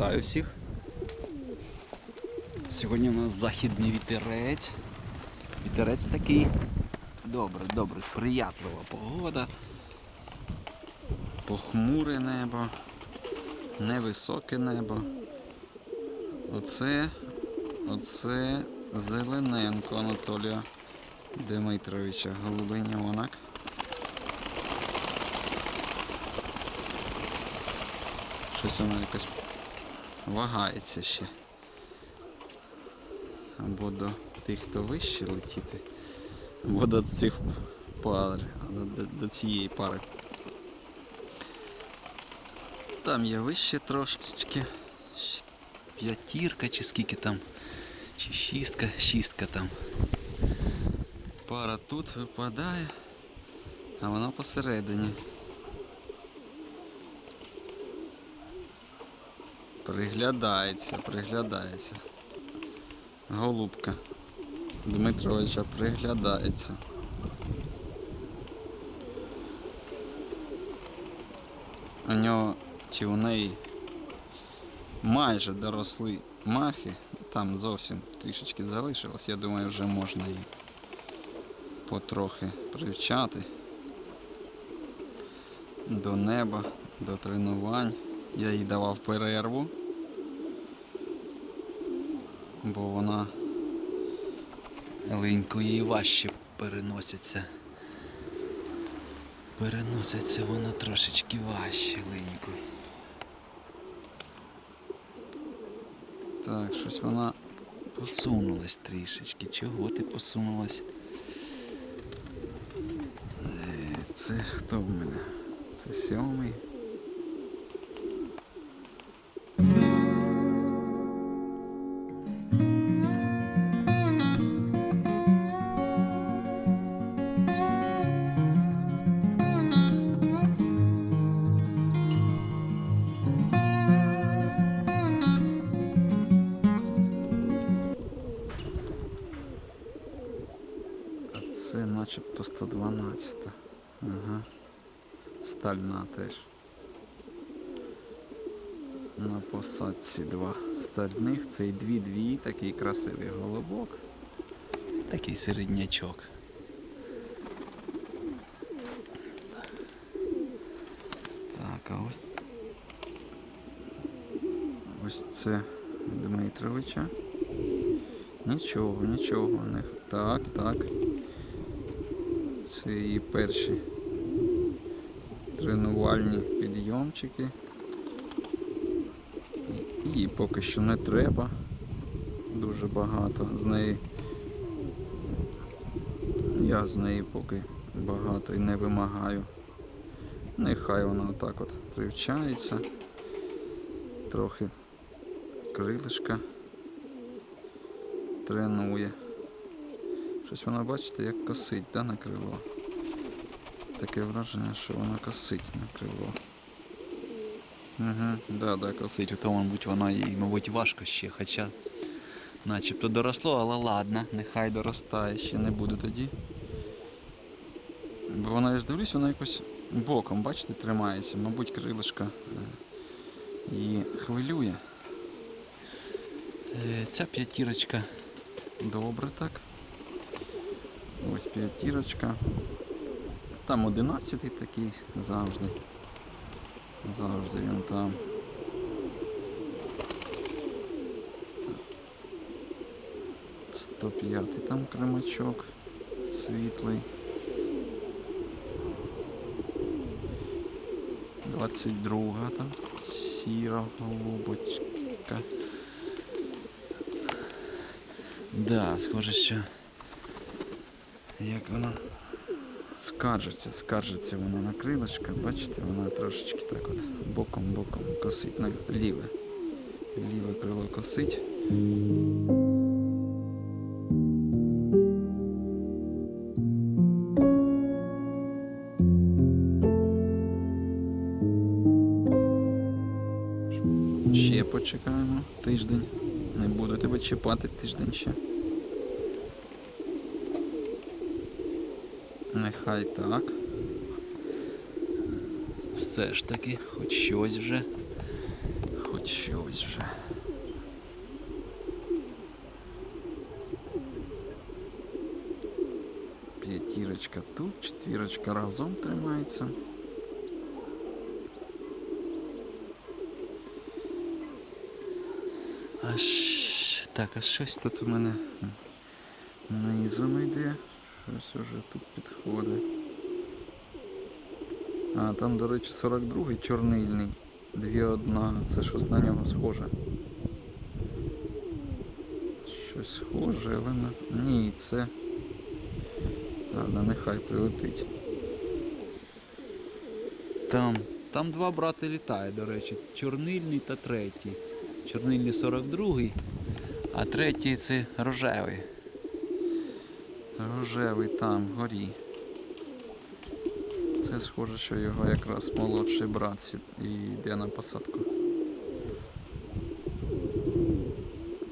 Вітаю всіх. Сьогодні у нас західний вітерець. Вітерець такий. Добре, добре, сприятлива погода. Похмуре небо, невисоке небо. Оце, оце Зелененко Анатолія Дмитровича, голубиньонок. Щось воно якось вагається ще. Або до тих, хто вище летіти, або до цих пар, до, до, цієї пари. Там є вище трошечки. П'ятірка чи скільки там. Чи шістка, шістка там. Пара тут випадає, а вона посередині. Приглядається, приглядається. Голубка Дмитровича приглядається. У нього чи у неї майже доросли махи, там зовсім трішечки залишилось, я думаю, вже можна її потрохи привчати до неба, до тренувань. Я їй давав перерву, бо вона линько їй важче переноситься. Переноситься вона трошечки важче линько. Так, щось вона посунулась трішечки. Чого ти посунулась? Е, Це хто в мене? Це сьомий. 112. Ага. Стальна теж. На посадці два стальних. Це і дві-дві, такий красивий голубок. Такий середнячок. Так, а ось. Ось це Дмитровича. Нічого, нічого в них. Так, так. Це її перші тренувальні підйомчики. Їй поки що не треба. Дуже багато з неї. Я з неї поки багато і не вимагаю. Нехай вона отак от привчається. Трохи крилишка тренує. Щось вона, бачите, як косить, да, на крило. Таке враження, що вона косить на крило. Угу, да, да, косить. Ото, мабуть, вона їй, мабуть, важко ще, хоча начебто доросло, але ладно, нехай доростає, ще не буду тоді. Бо вона, я ж дивлюсь, вона якось боком, бачите, тримається. Мабуть, крилишка е, її хвилює. Е, Ця п'ятірочка добре так. Ось п'ятірочка. Там одинадцятий такий завжди. Завжди він там. Сто п'ятий там кремачок світлий. Двадцять друга там сіра голубочка. Да, схоже, що як вона скаржиться, скаржиться вона на крилишка, бачите, вона трошечки так от боком-боком косить на ліве. Ліве крило косить. Ще почекаємо тиждень. Не буду тебе чіпати тиждень ще. Нехай так. Все ж таки, хоч щось вже. Хоч щось вже. П'ятірочка тут, четвірочка разом тримається. А щ- так, а щось тут у мене низом йде. Щось уже тут підходить. А, там, до речі, 42-й чорнильний. Дві одна. Це щось на нього схоже. Щось схоже, але не... Ні, це. Ладно, нехай прилетить. Там. Там два брати літає, до речі. Чорнильний та третій. Чорнильний 42-й, а третій це рожевий. Рожевий там, вгорі. Це схоже, що його якраз молодший брат йде на посадку.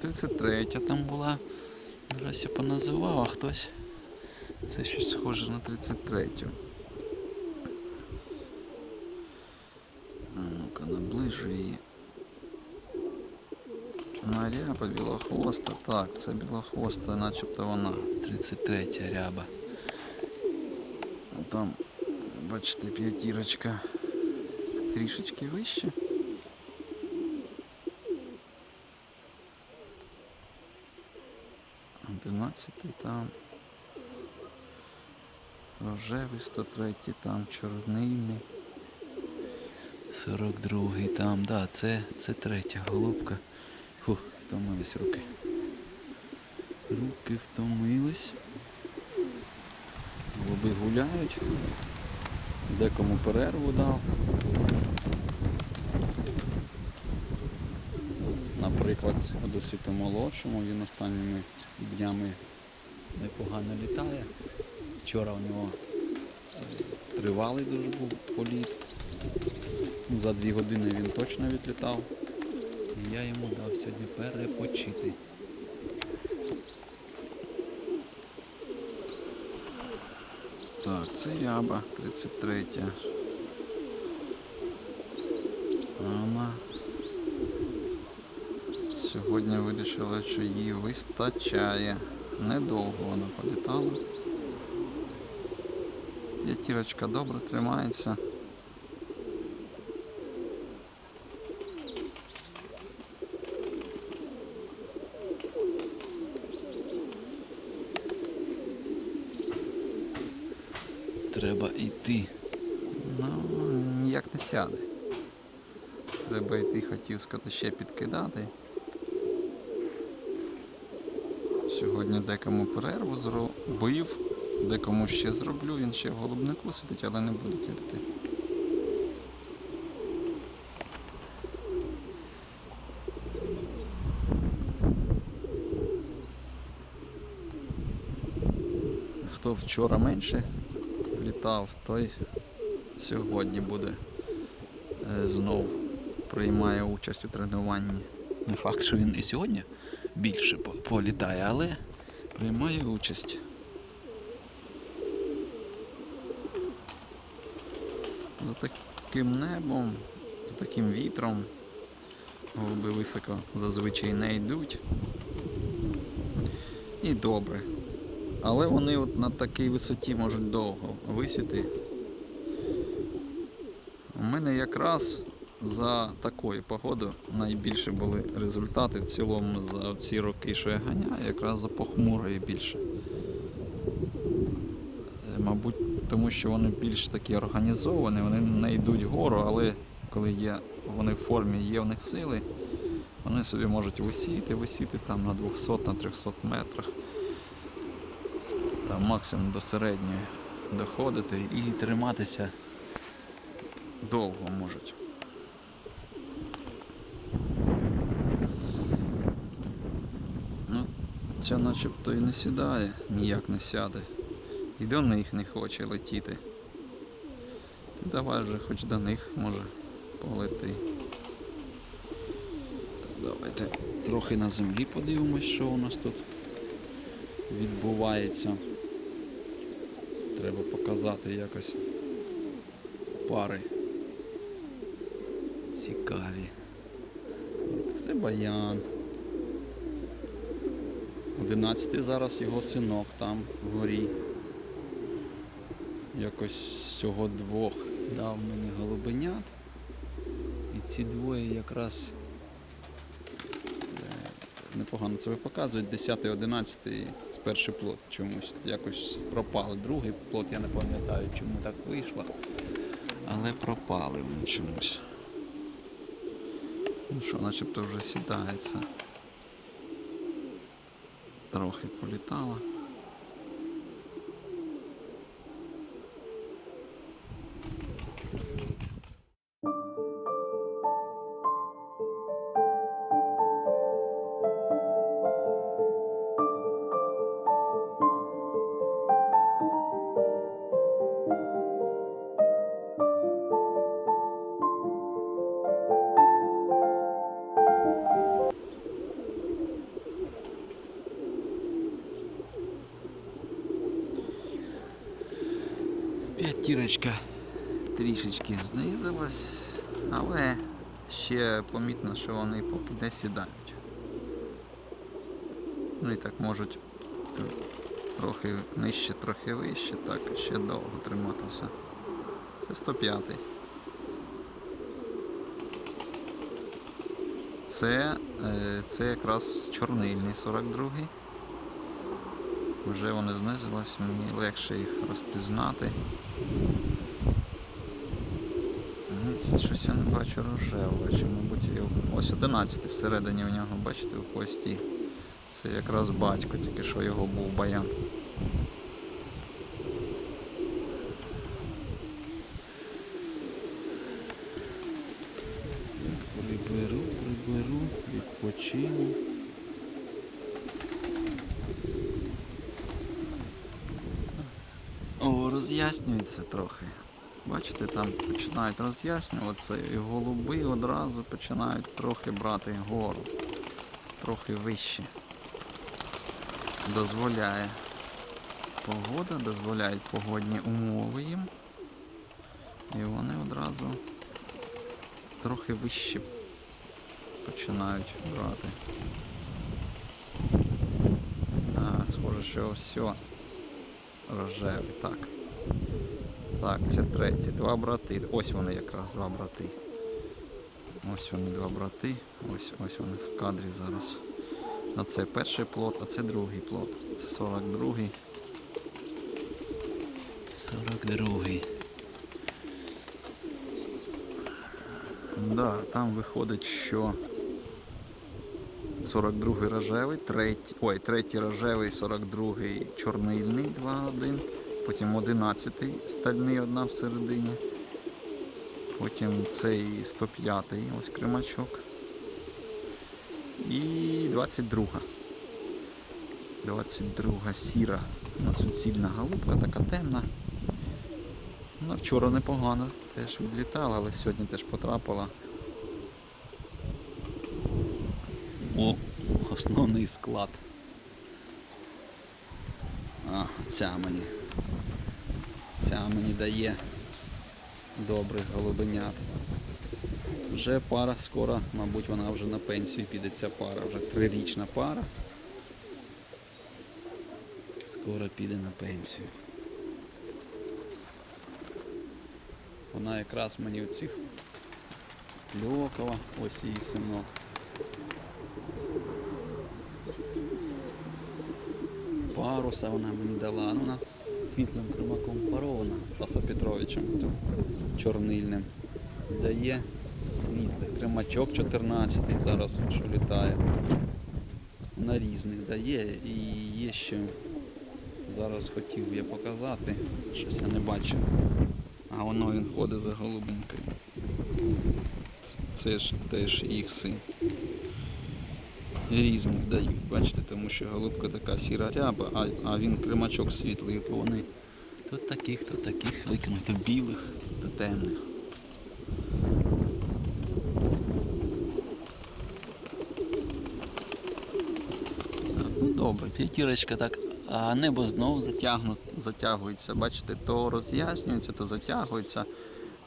33 там була. Зараз я поназивав, а хтось. Це щось схоже на 33. А ну-ка наближу її. Наряба білохвоста. Так, це білохвоста, начебто вона. 33 ряба. А там, бачите, п'ятірочка трішечки вище. Одинадцятий там. Рожевий 103 там, чорнильний. 42 там, да, це, це третя голубка. Втомились руки. Руки втомились. Голуби гуляють. Декому перерву дав. Наприклад, досить молодшому, він останніми днями непогано літає. Вчора у нього е, тривалий дуже був політ. Ну, за дві години він точно відлітав. Я йому дав сьогодні перепочити. Так, це ряба 33. А Вона сьогодні вирішила, що їй вистачає. Недовго вона політала. П'ятірочка добре тримається. Треба йти. Ну, ніяк не сяде. Треба йти, хотів сказати, ще підкидати. Сьогодні декому перерву зробив, декому ще зроблю, він ще в голубнику сидить, але не буду кидати. Хто вчора менше літав, той сьогодні буде е, знов приймає участь у тренуванні. Не факт, що він і сьогодні більше політає, але приймає участь. За таким небом, за таким вітром голуби високо зазвичай не йдуть. І добре. Але вони от на такій висоті можуть довго висіти. У мене якраз за такої погоди найбільше були результати в цілому за ці роки, що я ганяю, якраз за похмурої більше. Е, Мабуть, тому що вони більш такі організовані, вони не йдуть вгору, але коли є, вони в формі, є в них сили, вони собі можуть висіти, висіти там на 200 на 300 метрах. Там максимум до середньої доходити і триматися довго можуть. Ну, ця начебто і не сідає, ніяк не сяде. І до них не хоче летіти. Ти давай вже хоч до них може полети. Так, давайте трохи на землі подивимось, що у нас тут відбувається. Треба показати якось пари цікаві. Це баян. 11 зараз його синок там вгорі. Якось всього двох дав мені голубенят. І ці двоє якраз непогано себе показують. 10 11 з перший плод чомусь. Якось пропали. Другий плод я не пам'ятаю, чому так вийшло. Але пропали вони чомусь. Ну що, начебто вже сідається. Трохи політала. П'ятірочка трішечки знизилась, але ще помітно, що вони поки не сідають. Ну і так можуть трохи нижче, трохи вище, так ще довго триматися. Це 105. Це, е, це якраз чорнильний 42-й. Вже вони знизились, мені легше їх розпізнати. Щось я не бачу рожевого, чи, мабуть, його. Ось 11 всередині в нього, бачите, у хвості. Це якраз батько, тільки що його був баян. Приберу, приберу, відпочину. О, роз'яснюється трохи. Бачите, там починають роз'яснюватися і голуби одразу починають трохи брати гору. Трохи вище. Дозволяє погода, дозволяють погодні умови їм. І вони одразу трохи вище починають брати. А, схоже, що все рожевий, так. Так, це третій. Два брати. Ось вони якраз два брати. Ось вони два брати. Ось ось вони в кадрі зараз. А це перший плод, а це другий плод. Це 42-й. 42-й. Да, там виходить, що 42-й рожевий, третій, ой, третій рожевий, 42-й чорнильний 2-1, потім 11-й стальний одна всередині. Потім цей 105-й, ось кримачок. І 22-га. 22-га сіра. У нас суцільна голубка, така темна. Вона вчора непогано теж відлітала, але сьогодні теж потрапила. О, основний склад. А, ця мені. Ця мені дає добрих голубенят. Вже пара скоро, мабуть, вона вже на пенсію піде ця пара, вже трирічна пара. Скоро піде на пенсію. Вона якраз мені оцих Льокова, ось її синок. Паруса вона мені дала. Ну, вона з світлим кримаком парована Стаса Петровичем чорнильним. Дає світлий. Кримачок 14 зараз, що літає. На різних дає і є ще. Зараз хотів я показати, щось я не бачу. А воно він ходить за голубенькою. Це ж теж їх син. Різних дають, бачите, тому що голубка така сіра ряба, а, а він кримачок світлий, то вони то таких, то таких викинуть, то білих, то темних. Так, ну добре, п'ятірочка так, а небо знову затягну, затягується. Бачите, то роз'яснюється, то затягується.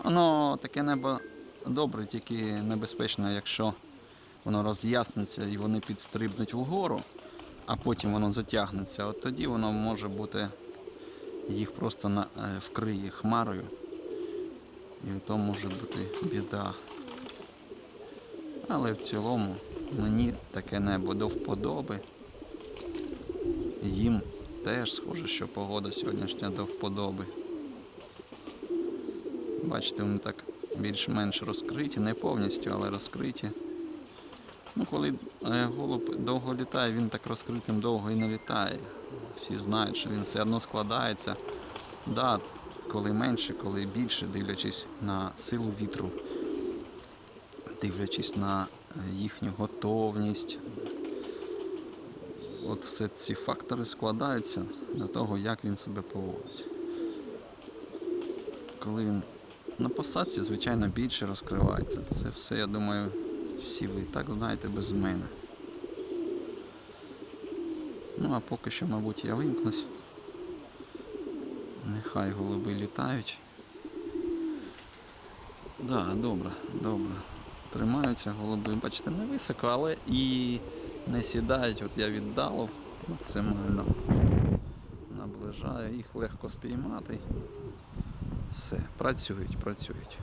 Воно таке небо добре, тільки небезпечно, якщо воно роз'ясниться і вони підстрибнуть вгору, а потім воно затягнеться, от тоді воно може бути їх просто на, е, вкриє хмарою. І то може бути біда. Але в цілому мені таке небо до вподоби. Їм теж схоже, що погода сьогоднішня до вподоби. Бачите, вони так більш-менш розкриті, не повністю, але розкриті. Ну, коли е, голуб довго літає, він так розкритим довго і не літає. Всі знають, що він все одно складається. Да, коли менше, коли більше, дивлячись на силу вітру, дивлячись на е, їхню готовність. От все ці фактори складаються до того, як він себе поводить. Коли він на посадці, звичайно, більше розкривається. Це все, я думаю, всі ви так знаєте без мене. Ну а поки що, мабуть, я вимкнусь. Нехай голуби літають. Да, добре, добре. Тримаються голуби, бачите, не високо, але і не сідають. От я віддалив максимально. Наближаю, їх легко спіймати. Все, працюють, працюють.